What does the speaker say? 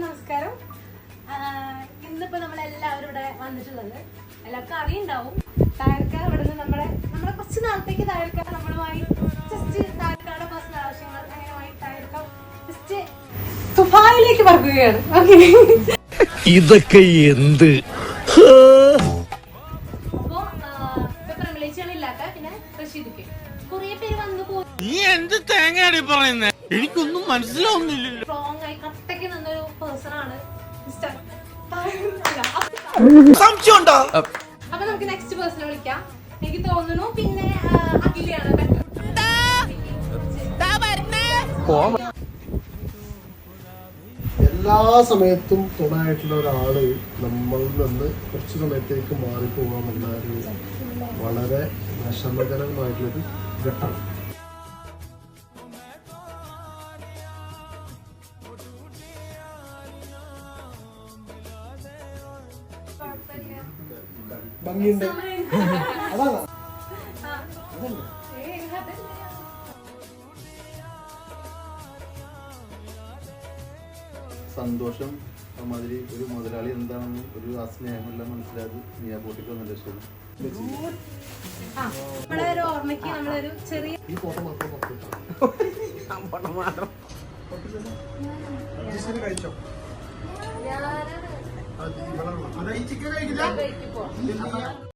നമസ്കാരം. ഇന്നിപ്പോ നമ്മൾ എല്ലാവരും ഇവിടെ വന്നിട്ടുള്ളത് എല്ലാവർക്കും അറിയുണ്ടാവും. താഴക്ക ഇവിടെ നിന്ന് നമ്മളെ നമ്മളെ കുറച്ച് നാളത്തേക്ക് താഴക്ക നമ്മളുമായി ജസ്റ്റ് താഴക്കാട് പേഴ്സണൽ ആവശ്യങ്ങൾ. അങ്ങനെയുമായി താഴക്ക ജസ്റ്റ് ദുബായിലേക്ക് പറക്കുകയാണ്. ഇതൊക്കെ എന്ത്? അപ്പോ പ്രമിളിച്ചാണ് ഇല്ലാത്ത പിന്നെ റഷീദുക്ക്. കുറേ പേര് നീ എന്ത് തേങ്ങയാണ് പറയുന്നത് എനിക്കൊന്നും മനസ്സിലാവുന്നില്ലല്ലോ. സ്ട്രോങ് ആയി കട്ടയ്ക്ക് നിന്നൊരു പേഴ്സൺ ആണ് മിസ്റ്റർ സംശയമുണ്ടോ? അപ്പൊ നമുക്ക് നെക്സ്റ്റ് പേഴ്സണെ വിളിക്കാം. എനിക്ക് തോന്നുന്നു പിന്നെ ആ, അഖിലയാണ് better. എല്ലാ സമയത്തും തുണയായിട്ടുള്ള ഒരാൾ നമ്മളിൽ നിന്ന് കുറച്ച് സമയത്തേക്ക് മാറിപ്പോകാമെന്നൊരു വളരെ വിഷമകരമായിട്ടുള്ളൊരു ഘട്ടമാണ് ഭംഗിയുണ്ട്. അതാണ്. സന്തോഷം മാതിരി ഒരു മുതലാളി എന്താണെന്ന് ഒരു ആ സ്നേഹമെല്ലാം മനസ്സിലാക്കി ആ ബോട്ടിക്ക് വന്ന ലക്ഷ്യം ആ, നമ്മളെ ഒരു ഓർമ്മയ്ക്ക് നമ്മളൊരു ചെറിയ ഈ ഫോട്ടോ മാത്രം മാത്രം. കഴിച്ചോ? അത് ഇവിടെ ഉള്ള- അത് ഈ ചിക്കൻ കഴിക്കില്ല കഴിക്കും